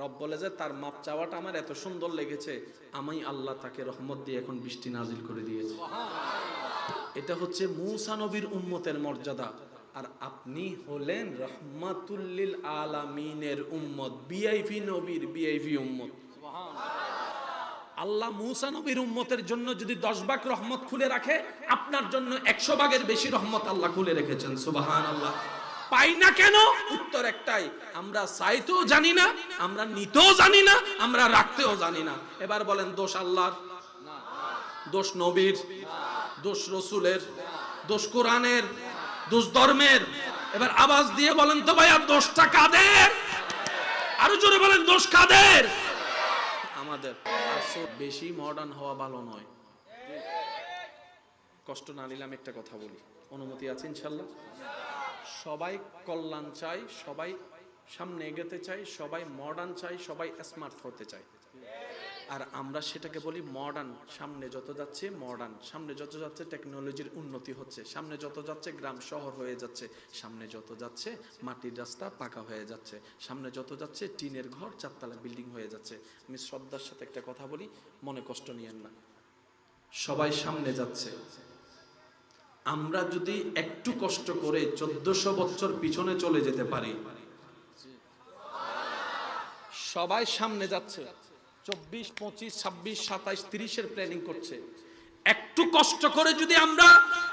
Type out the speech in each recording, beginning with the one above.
রব বলে যে তার মাপ চাওয়াটা আমার এত সুন্দর লেগেছে আমি আল্লাহ তাকে রহমত দিয়ে এখন বৃষ্টি নাজিল করে দিয়েছি। এটা হচ্ছে মূসা নবীর উম্মতের মর্যাদা। আর আপনি হলেন রহমাতুল্লিল আলামিনের উম্মত বিআইভি নবীর বিআইভি উম্মত। আল্লাহ মুসা নবীর উম্মতের জন্য যদি দশ ভাগ রহমত খুলে রাখে আপনার জন্য একশো ভাগের বেশি রহমত আল্লাহ খুলে রেখেছেন। সুবাহান আল্লাহ পাই না কেন? উত্তর একটাই আমরা চাইতেও জানি না আমরা নিতেও জানি না আমরা রাখতেও জানি না। এবার বলেন দোষ আল্লাহর? দোষ নবীর? দোষ রসুলের? দোষ কোরআনের? দোষ ধর্মের? এবার আওয়াজ দিয়ে বলেন তো ভাই আর দোষটা কাদের? আরও জোরে বলেন দোষ কাদের? আমাদের। বেশি মডার্ন হওয়া ভালো নয়। কষ্ট না নিলাম একটা কথা বলি। অনুমতি আছে ইনশাল্লাহ? সবাই কল্যাণ চাই, সবাই সামনে এগোতে চাই, সবাই মডার্ন চাই, সবাই স্মার্ট হতে চাই। আর আমরা সেটাকে বলি মডার্ন সামনে যত যাচ্ছে মডার্ন সামনে যত যাচ্ছে টেকনোলজির উন্নতি হচ্ছে, সামনে যত যাচ্ছে গ্রাম, শহর হয়ে যাচ্ছে, সামনে যত যাচ্ছে মাটির রাস্তা পাকা হয়ে যাচ্ছে, সামনে যত যাচ্ছে টিনের ঘর, চারতলা বিল্ডিং হয়ে যাচ্ছে। আমি শ্রদ্ধার সাথে একটা কথা বলি, মনে কষ্ট নিয়েন না। সবাই সামনে যাচ্ছে। আমরা যদি একটু কষ্ট করে চোদ্দশো বছর পিছনে চলে যেতে পারি। সবাই সামনে যাচ্ছে। চব্বিশ, পঁচিশ, ছাব্বিশ, সাতাইশ, তিরিশের প্ল্যানিং করছে। একটু কষ্ট করে যদি আমরা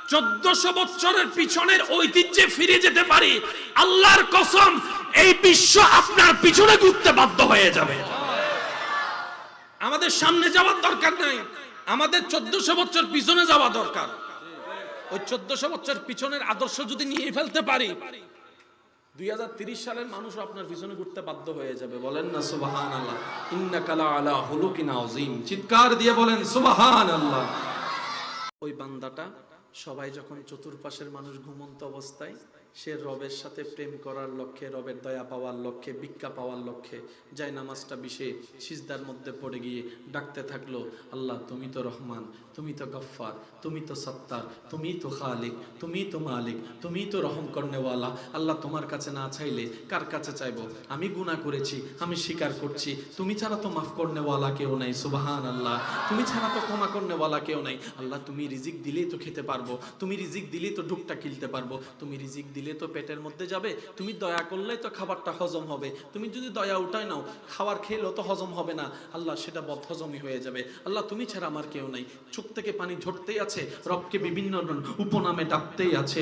চোদ্দশো বছরের পিছনের ঐতিহ্যে ফিরে যেতে পারি, আল্লাহর কসম, এই বিশ্ব আপনার পিছনে ঘুরতে বাধ্য হয়ে যাবে। আমাদের সামনে যাওয়ার দরকার নাই। আমাদের চোদ্দশো বছর পিছনে যাওয়া দরকার। ওই চোদ্দশো বছর পিছনের আদর্শ যদি নিয়ে ফেলতে পারি, দুই সালের মানুষ আপনার পিছনে ঘুরতে বাধ্য হয়ে যাবে। বলেন না সুবাহান আল্লাহ ইন্নাকালা আলা হুলুকিন আযীম। চিৎকার দিয়ে বলেন সুবাহান আল্লাহ ওই বান্দাটা সবাই যখন চতুর্পাশের মানুষ ঘুমন্ত অবস্থায় সে রবের সাথে প্রেম করার লক্ষ্যে, রবের দয়া পাওয়ার লক্ষ্যে, ভিক্ষা পাওয়ার লক্ষ্যে যায় নামাজটা বিষে সিজদার মধ্যে পড়ে গিয়ে ডাকতে থাকল, আল্লাহ, তুমি তো রহমান, তুমি তো গফফার, তুমি তো সত্তার, তুমি তো খালিক, তুমি তো মালিক, তুমি তো রহম করনেওয়ালা। আল্লাহ, তোমার কাছে না চাইলে কার কাছে চাইব? আমি গুনাহ করেছি, আমি স্বীকার করছি। তুমি ছাড়া তো মাফ করনেওয়ালা কেউ নাই সুবাহান আল্লাহ তুমি ছাড়া তো ক্ষমা করনেওয়ালা কেউ নাই। আল্লাহ, তুমি রিজিক দিলেই তো খেতে পারব, তুমি রিজিক দিলেই তো ডুকটা কিলতে পারব, তুমি রিজিক দিলে তো পেটের মধ্যে যাবে, তুমি দয়া করলেই তো খাবারটা হজম হবে। তুমি যদি দয়া উঠায় নাও, খাবার খেলেও তো হজম হবে না। আল্লাহ সেটা বদ হজমই হয়ে যাবে। আল্লাহ তুমি ছাড়া আমার কেউ নাই। চোখ থেকে পানি ঝরতেই আছে, রবকে বিভিন্ন উপনামে ডাকতেই আছে,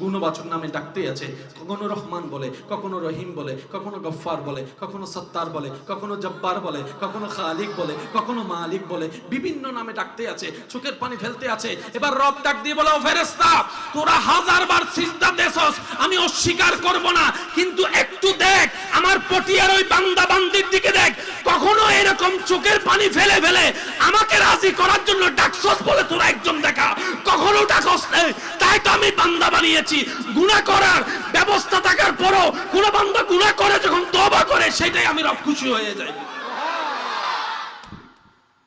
গুণবাচক নামে ডাকতেই আছে। কখনো রহমান বলে, কখনো রহিম বলে, কখনো গফফার বলে, কখনো সত্তার বলে, কখনো জব্বার বলে, কখনো খালিক বলে, কখনো মালিক বলে, বিভিন্ন নামে ডাকতে আছে, চোখের পানি ফেলতে আছে। এবার রব ডাক দিয়ে বলে ফেরেস্তা তোরা হাজার বার সিজদা দেছস আমি অস্বীকার করব না। কিন্তু একটু দেখ, আমার পটিয়ার ওই বান্দা বান্দির দিকে দেখ। কখনো এরকম চোখের পানি ফেলে ফেলে আমাকে রাজি করার জন্য ডাকছস বলে তোরা একজন দেখা। কখনো ডাকস নাই। তাই তো আমি বান্দা বানিয়েছি। গুনাহ করার ব্যবস্থা থাকার পরও কোন বান্দা গুনাহ করে যখন তওবা করে, সেটাই আমি রব খুশি হয়ে যাই।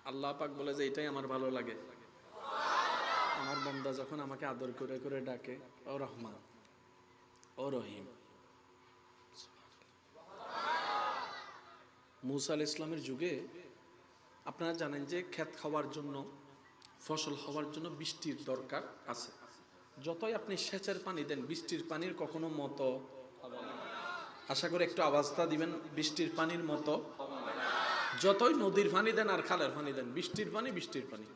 আল্লাহ পাক বলে যে এটাই আমার ভালো লাগে। আমার বান্দা যখন আমাকে আদর করে করে ডাকে, ও রহমান। ও রহিম মুসা আল ইসলামের যুগে আপনারা জানেন যে ক্ষেত খাওয়ার জন্য, ফসল হওয়ার জন্য বৃষ্টির দরকার আছে। যতই আপনি সেচের পানি দেন, বৃষ্টির পানির কখনো মতো আশা করি একটু আওয়াজটা দিবেন, বৃষ্টির পানির মতো যতই নদীর পানি দেন আর খালের পানি দেন, বৃষ্টির পানি বৃষ্টির পানি।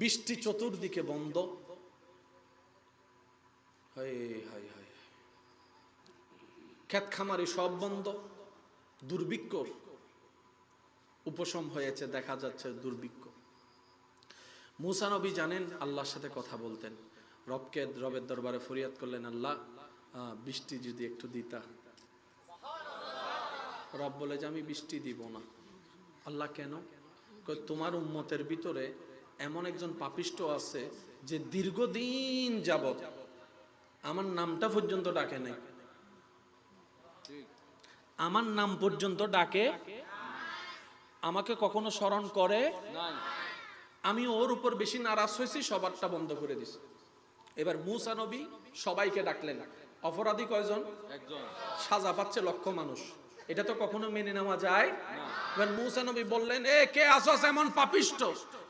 বৃষ্টি চতুর্দিকে বন্ধ ক্ষেত খামারি সব বন্ধ, দুর্ভিক্ষ। উপশম হয়েছে, দেখা যাচ্ছে দুর্ভিক্ষ। মুসা নবী জানেন, আল্লাহর সাথে কথা বলতেন। রবকে, রবের দরবারে ফরিয়াদ করলেন, আল্লাহ বৃষ্টি যদি একটু দিতা। রব বলে যে, আমি বৃষ্টি দিব না। আল্লাহ কেন? তোমার উম্মতের ভিতরে এমন একজন পাপিষ্ট আছে যে দীর্ঘদিন যাবত আমার নামটা পর্যন্ত ডাকে নাই। আমার নাম পর্যন্ত ডাকে। আমাকে কখনো স্মরণ করে? আমি ওর উপর বেশি নারাজ হয়েছি সবারটা বন্ধ করে দিছি। এবার মুসা নবী সবাইকে ডাকলেন। অপরাধী কয়জন? সাজা পাচ্ছে লক্ষ মানুষ। এটা তো কখনো মেনে নেওয়া যায় এবার মুসা নবী বললেন, এ, কে আসস এমন পাপিষ্ট,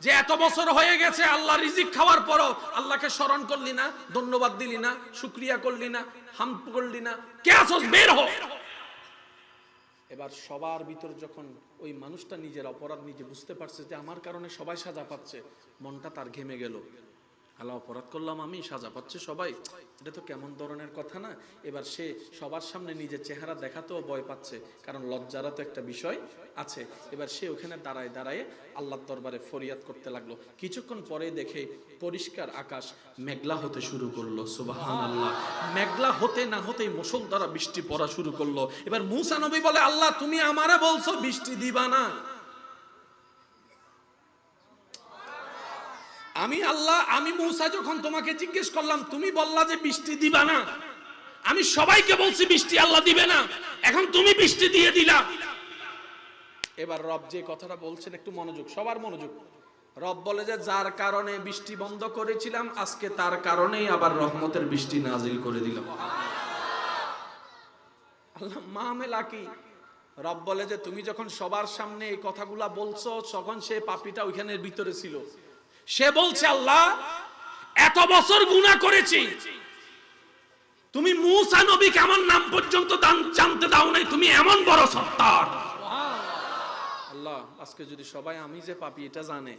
যে এত বছর হয়ে গেছে আল্লাহ রিজিক খাওয়ার পরও আল্লাহকে স্মরণ করলি না, ধন্যবাদ দিলি না, শুক্রিয়া করলি না, হাম করলি না, কে আসস বের হ এবার সবার ভিতর যখন ওই মানুষটা নিজের অপরাধ নিজে বুঝতে পারছে যে আমার কারণে সবাই সাজা পাচ্ছে, মনটা তার ঘেমে গেল। আল্লাহ অপরাধ করলাম আমি, সাজা পাচ্ছে সবাই। এটা তো কেমন ধরনের কথা না? এবার সে সবার সামনে নিজের চেহারা দেখাতেও ভয় পাচ্ছে, কারণ লজ্জারও তো একটা বিষয় আছে। এবার সে ওখানে দাঁড়ায় দাঁড়ায় আল্লাহর দরবারে ফরিয়াদ করতে লাগল। কিছুক্ষণ পরে দেখে পরিষ্কার আকাশ মেঘলা হতে শুরু করল সুবাহান আল্লাহ মেঘলা হতে না হতেই মুসল দ্বারা বৃষ্টি পড়া শুরু করল। এবার মুসা নবী বলে, আল্লাহ, তুমি আমারে বলছো বৃষ্টি দিবা না। আমি আল্লাহ, আমি মৌসা যখন তোমাকে জিজ্ঞেস করলাম, তুমি বললা যে বৃষ্টি দিবা না। আমি সবাইকে বলছি, বৃষ্টি আল্লাহ দিবে না। এখন তুমি বৃষ্টি দিয়ে দিলা। এবার রব যে কথাটা বলছেন, একটু মনোযোগ, সবার মনোযোগ। রব বলে যে, যার কারণে বৃষ্টি বন্ধ করেছিলাম, আজকে তার কারণেই আবার রহমতের বৃষ্টি নাজিল করে দিলাম। আল্লাহ, মামেলা কি? রব বলে যে, তুমি যখন সবার সামনে এই কথাগুলা বলছো, তখন সে পাপিটা ওইখানের ভিতরে ছিল। সে বলছে, আল্লাহ, এত বছর গুণা করেছি। তুমি মুসা নবীকে আমার নাম পর্যন্ত জানতে দাও নাই, তুমি এমন বড় সত্তার। আল্লাহ, আজকে যদি সবাই আমি যে পাপি, এটা জানে।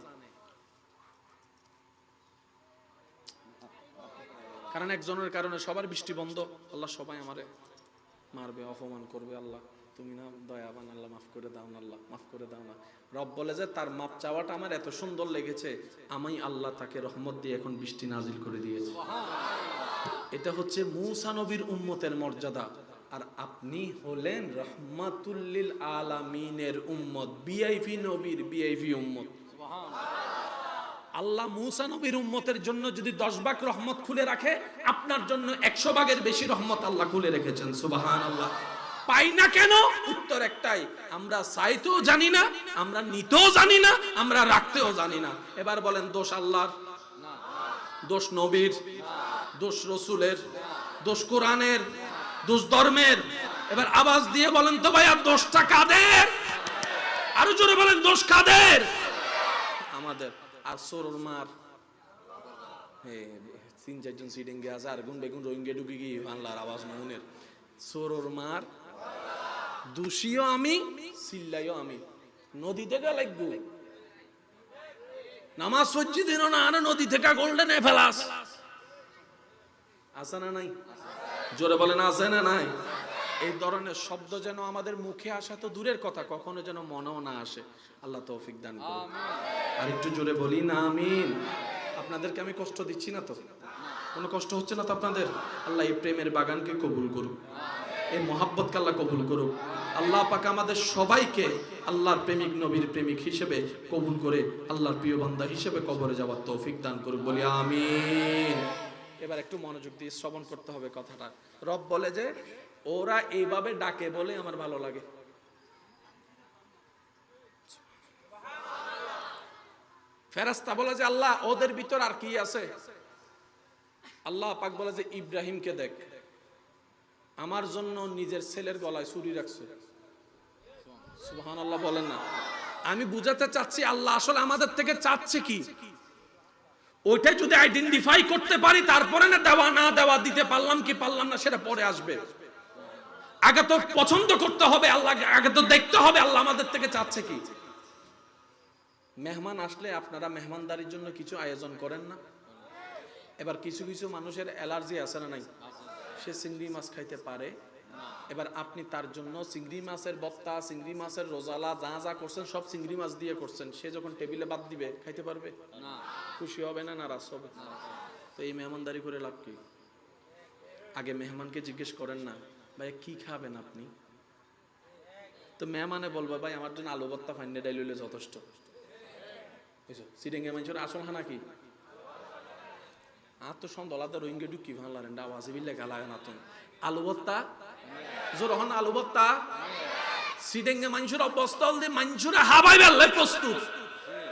কারণ একজনের কারণে সবার বৃষ্টি বন্ধ। আল্লাহ সবাই আমারে মারবে, অপমান করবে, আল্লাহ। তুমি না দয়াবান আল্লাহ মাফ করে দাও না আল্লাহ মাফ করে দাও না। রব বলে যে তার মাপ চাওয়াটা আমার এত সুন্দর লেগেছে আমি আল্লাহ তাকে রহমত দিয়ে এখন বৃষ্টি নাজিল করে দিয়েছি। এটা হচ্ছে মূসা নবীর উম্মতের মর্যাদা। আর আপনি হলেন রহমাতুল্লিল আলামিনের উম্মত বিআইপি নবীর বিআইপি উম্মত। আল্লাহ মুসা নবীর উম্মতের জন্য যদি দশ ভাগ রহমত খুলে রাখে আপনার জন্য একশো ভাগের বেশি রহমত আল্লাহ খুলে রেখেছেন। সুবাহান আল্লাহ পাই না কেন? উত্তর একটাই, আমরা চাইতেও জানি না, আমরা নিতেও জানি না, আমরা রাখতেও জানি না। এবার বলেন, দোষ আল্লাহর? দোষ নবীর? দোষ রসুলের? দোষ কোরআনের? দোষ ধর্মের? এবার আওয়াজ দিয়ে বলেন তো ভাই আর দোষটা কাদের? আরও জোরে বলেন, দোষ কাদের? আমাদের। আর সরুর মার? তিন চারজন গে আছে, আর গুন বেগুন রোহিঙ্গে ঢুকি গিয়ে বাংলার আওয়াজ মৌনের সরুর মার দোষীও আমি সিল্লাইও আমি। নদী থেকে লাগবো। নামাজ সজ্জি দিন না আরে নদী থেকে গোল্ডেন ফেলাস। আছে না নাই? জোরে বলেন আছে না নাই? এই ধরনের শব্দ যেন আমাদের মুখে আসা তো দূরের কথা কখনো যেন মনেও না আসে। আল্লাহ তৌফিক দান করুন আর একটু জোরে বলি না আমিন। আপনাদেরকে আমি কষ্ট দিচ্ছি না তো? কোনো কষ্ট হচ্ছে না তো আপনাদের? আল্লাহ এই প্রেমের বাগানকে কবুল করুক। এই মহাব্বতকে আল্লাহ কবুল করুক। আল্লাহ পাক আমাদের সবাইকে আল্লাহর প্রেমিক, নবীর প্রেমিক হিসেবে কবুল করে আল্লাহর প্রিয় বান্দা হিসেবে কবরে যাওয়ার তৌফিক দান করুক বলি আমিন। এবার একটু মনোযোগ দিয়ে শ্রবণ করতে হবে কথাটা। রব বলে যে, ওরা এইভাবে ডাকে বলে আমার ভালো লাগে। ফেরাস্তা বলে যে, আল্লাহ, ওদের ভিতর আর কি আছে? আল্লাহ পাক বলে যে, ইব্রাহিমকে দেখ। আমার জন্য নিজের ছেলের গলায় ছুরি রাখছে। সুবহান আল্লাহ বলেন না। আমি বুঝাতে চাচ্ছি, আল্লাহ আসলে আমাদের থেকে চাচ্ছে কি? ওইটাই যদি আইডেন্টিফাই করতে পারি, তারপরে না দেওয়া না দেওয়া দিতে পারলাম কি পারলাম না, সেটা পরে আসবে। আগে তো পছন্দ করতে হবে, আল্লাহ আগে তো দেখতে হবে আল্লাহ আমাদের থেকে চাচ্ছে কি। মেহমান আসলে আপনারা মেহমানদারির জন্য কিছু আয়োজন করেন না? এবার কিছু কিছু মানুষের অ্যালার্জি আছে না নাই? সে চিংড়ি মাছ খাইতে পারে। এবার আপনি তার জন্য চিংড়ি মাছের বত্তা চিংড়ি মাছের রোজালা যা যা করছেন সব চিংড়ি মাছ দিয়ে করছেন। সে যখন টেবিলে বাদ দিবে খাইতে পারবে? খুশি হবে না নারাজ হবে? তো এই মেহমানদারি করে লাভ কি? আগে মেহমানকে জিজ্ঞেস করেন না ভাই কি খাবেন আপনি? তো মেহমানে বলবে ভাই আমার জন্য আলু বত্তা ফাইনে ডাইল যথেষ্ট। সিডিংয়ে মানুষের আসল হানা কি? আর তো সন্দলাতে রোহিঙ্গে ঢুকি ভালো রেন্ডা আওয়াজে গালা না তো। আলু ভর্তা জোর হন আলু ভর্তা সিডেঙ্গে মানুষের অবস্থা হল দিয়ে মানুষের হাবাই বেললে প্রস্তুত।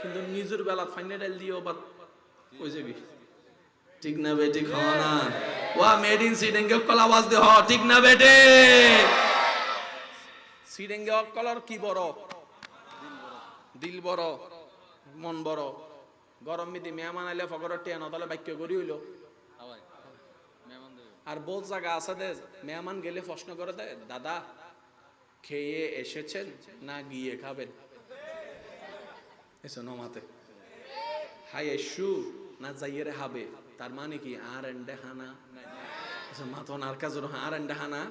কিন্তু নিজের বেলা ফাইনে ডাইল দিও বা কই যাবি? ঠিক না বেটি খাওয়া না। ওয়া, মেড ইন সিডেঙ্গে কল আওয়াজ দে, হ, ঠিক না বেটে সিরেঙ্গে অকলর কি বড়। দিল বড়, মন বড়। গরম মিদি মেহমান আইলে ফগরের টিয়া নদলে বাক্য করি হইল। আর বহুত জায়গা আছে দে মেহমান গেলে প্রশ্ন করে দে দাদা খেয়ে এসেছেন না গিয়ে খাবেন? এসো নমাতে হাই এসু না যাইয়েরে হাবে তার মানে কি আর এন্ডে হানা? মাথন আর কাজর আর এন্ডে হানা?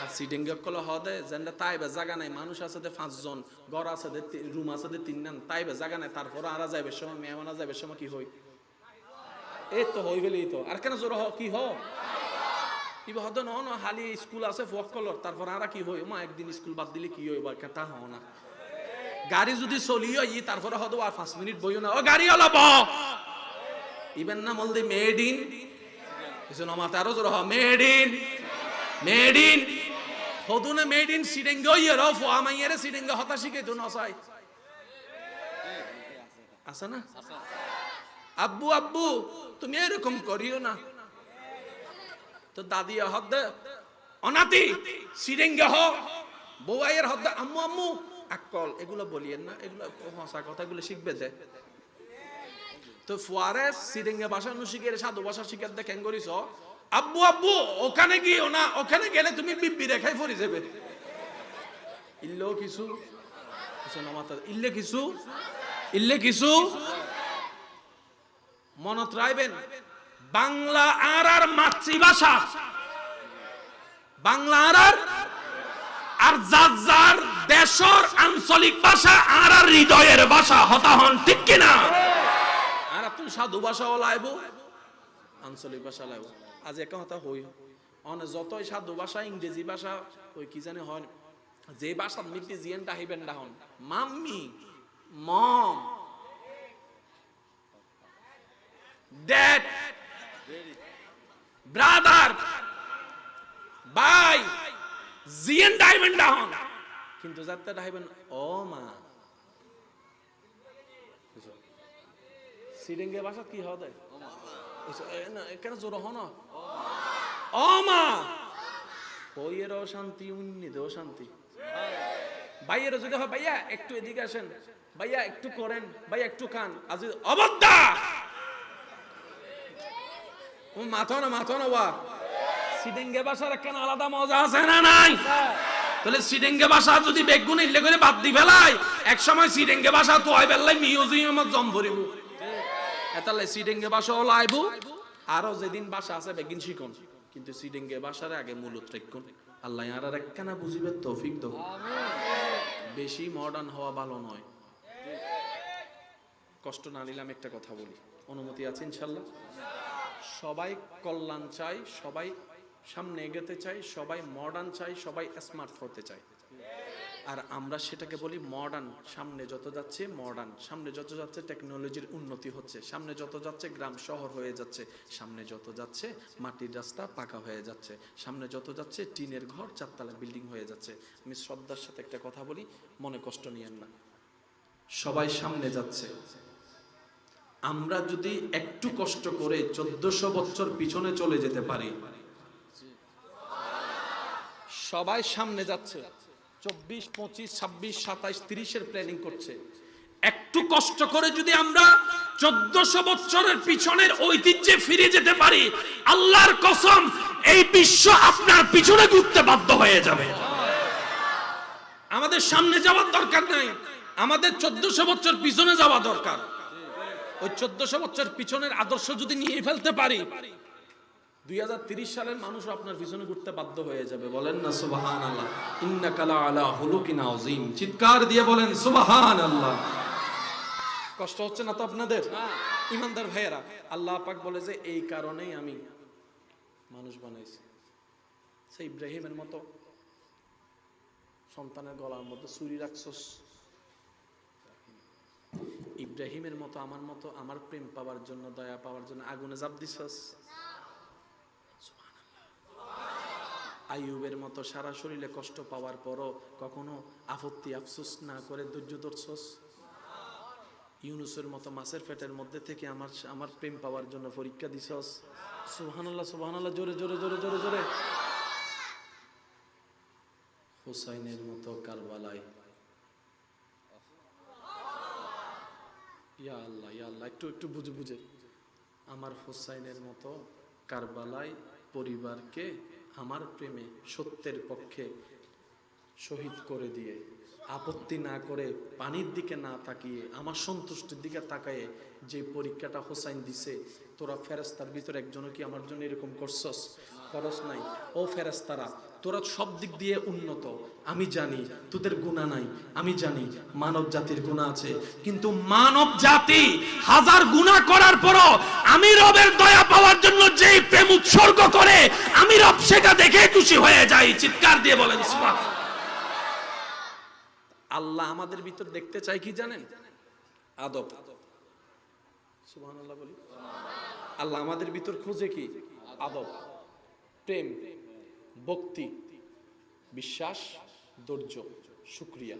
আর সিটিং কল হদে যেন তাইবে জায়গা নাই, মানুষ আছে দে পাঁচজন, ঘর আছে দে রুম আছে দে তিন নান তাইবে জায়গা নাই তারপর আরা যাইবে, সময় মেহমানা যাইবে, সময় কি হই? এই তো হই ফেলেই তো, আর কেন জোর হ, কি হ? ইবা হদ ন ন, হালি স্কুল আছে ফক কলর, তারপর আর কি হই? মা একদিন স্কুল বাদ দিলে কি হইব তা হ না। গাড়ি যদি চলিও ই তারপরে হদ আর পাঁচ মিনিট বইও না। ও গাড়ি হলো ব! ইবেন না মলদি মেড ইন কিছু নমাতে আরও জোর হ মেড ইন মেড ইন হদুনে মেড ইন সিডেঙ্গে ইয়ে র ফো আমাইয়েরে সিডেঙ্গে না? আব্বু আব্বু, তুমি এরকম করিও না। তো দাদি হদ অনাতি সিরেঙ্গে হ। হদ আম্মু আম্মু আকল এগুলো বলিয়েন না, এগুলো ভাষা কথা, এগুলো শিখবে যে তো ফুয়ারে সিরেঙ্গে ভাষা নু শিখে সাধু ভাষা শিখে দেখেন করিস আব্বু আব্বু, ওখানে গিয়েও না ওখানে গেলে তুমি বিব্বি রেখাই ফরি যাবে ইল্লেও কিছু? কিছু নামাতা ইল্লে কিছু? ইল্লে কিছু? মনত রাখবেন বাংলা আর আর মাতৃভাষা। বাংলা আর আর আর যার যার দেশর আঞ্চলিক ভাষা আর আর হৃদয়ের ভাষা, হতা হন ঠিক কিনা? আর তুমি সাধু ভাষাও লাইব, আঞ্চলিক ভাষা লাইব। আজ একা কথা হই অনে যতই সাধু ভাষা ইংরেজি ভাষা ওই কি জানি হয় যে ভাষা মিটি জিয়েন ডাহিবেন ডাহন মাম্মি মম। ড্যাড ব্রাদার ভাই জিয়েন ডাইবেন ডাহন কিন্তু যাতে ডাইবেন ও মা। সিরিঙ্গে ভাষা কি হবে কেন জোর হন ও মা বইয়েরও শান্তি উন্নিদেও শান্তি ভাইয়েরও যদি হয়, ভাইয়া, একটু এদিকে আসেন। ভাইয়া, একটু করেন। ভাইয়া, একটু খান। আজ অবদ্ধা! ও, মাথো না মাথো না বা সিডেঙ্গে ভাষার কেন আলাদা মজা আছে না নাই? তাহলে সিডেঙ্গে ভাষা যদি বেগুন ইল্লে করে বাদ দি ফেলাই এক সময় সিডেঙ্গে ভাষা তো হয় বেলাই মিউজিয়ামত জম ভরিব। এতালে সিডেঙ্গে ভাষাও লাইব, আরও যেদিন ভাষা আছে বেগিন শিখুন কিন্তু সিডিংগে বাসার আগে মূল মূলত রেখুন। আল্লাহ আর একখানা বুঝিবে তৌফিক দেব বেশি মডার্ন হওয়া ভালো নয়। কষ্ট না নিলাম একটা কথা বলি। অনুমতি আছে ইনশাল্লাহ? সবাই কল্যাণ চাই, সবাই সামনে এগোতে চাই, সবাই মডার্ন চাই, সবাই স্মার্ট হতে চাই। আর আমরা সেটাকে বলি মডার্ন সামনে যত যাচ্ছে মডার্ন সামনে যত যাচ্ছে টেকনোলজির উন্নতি হচ্ছে, সামনে যত যাচ্ছে গ্রাম শহর হয়ে যাচ্ছে, সামনে যত যাচ্ছে মাটির রাস্তা পাকা হয়ে যাচ্ছে, সামনে যত যাচ্ছে টিনের ঘর চারতলা বিল্ডিং হয়ে যাচ্ছে। আমি শ্রদ্ধার সাথে একটা কথা বলি, মনে কষ্ট নিয়েন না। সবাই সামনে যাচ্ছে। আমরা যদি একটু কষ্ট করে চোদ্দশো বছর পিছনে চলে যেতে পারি, সবাই সামনে যাচ্ছে। চব্বিশ, পঁচিশ, ছাব্বিশ, সাতাইশ, তিরিশের প্ল্যানিং করছে। একটু কষ্ট করে যদি আমরা চোদ্দশো বছরের পিছনের ঐতিহ্যে ফিরে যেতে পারি, আল্লাহর কসম, এই বিশ্ব আপনার পিছনে ঘুরতে বাধ্য হয়ে যাবে। আমাদের সামনে যাওয়ার দরকার নাই, আমাদের চোদ্দশো বছর পিছনে যাওয়া দরকার। ওই চোদ্দশো বছর পিছনের আদর্শ যদি নিয়ে ফেলতে পারি দুই সালের মানুষ আপনার পিছনে ঘুরতে বাধ্য হয়ে যাবে। বলেন না সুবাহান আল্লাহ ইন্না কালা আলা হুলুকিন আযীম। চিৎকার দিয়ে বলেন সুবাহান আল্লাহ কষ্ট হচ্ছে না তো আপনাদের? ইমানদার ভাইয়েরা আল্লাহ পাক বলে যে এই কারণেই আমি মানুষ বানাইছি। সেই ইব্রাহিমের মতো সন্তানের গলার মধ্যে ছুরি রাখছস। ইব্রাহিমের মতো আমার মতো আমার প্রেম পাওয়ার জন্য দয়া পাওয়ার জন্য আগুনে জাপ দিছস। আইয়ুবের মতো সারা শরীরে কষ্ট পাওয়ার পরও কখনো আপত্তি আফসোস না করে ধৈর্য ইউনুসের মতো মাছের পেটের মধ্যে থেকে আমার আমার প্রেম পাওয়ার জন্য পরীক্ষা দিছস? সুবহানাল্লাহ সুবহানাল্লাহ, জোরে জোরে জোরে জোরে জোরে। হুসাইনের মতো কারবালায়। ইয়া আল্লাহ ইয়া আল্লাহ, একটু একটু বুঝে বুঝে। আমার হুসাইনের মতো কারবালায় পরিবারকে আমার প্রেমে সত্যের পক্ষে শহীদ করে দিয়ে আপত্তি না করে পানির দিকে না তাকিয়ে, আমার সন্তুষ্টির দিকে তাকায়ে যে পরীক্ষাটা হোসাইন দিছে, তোরা ফেরেস্তার ভিতরে একজনও কি আমার জন্য এরকম করছস? করস নাই। ও ফেরেস্তারা তোরা সব দিক দিয়ে উন্নত। আমি জানি তোদের গুণা নাই। আমি জানি মানব জাতির গুণা আছে। কিন্তু মানব জাতি হাজার গুণা করার পরও আমি রবের দয়া পাওয়ার জন্য যেই প্রেম উৎসর্গ করে, আমি রব সেটা দেখে খুশি হয়ে যাই। চিৎকার দিয়ে বলেন, সুবহানাল্লাহ। আল্লাহ আমাদের ভিতর দেখতে চাই কি জানেন? আদব। সুবহানাল্লাহ বলি। আল্লাহ আমাদের ভিতর খুঁজে কি? আদব। প্রেম, ভক্তি, বিশ্বাস, ধৈর্য, শুক্রিয়া।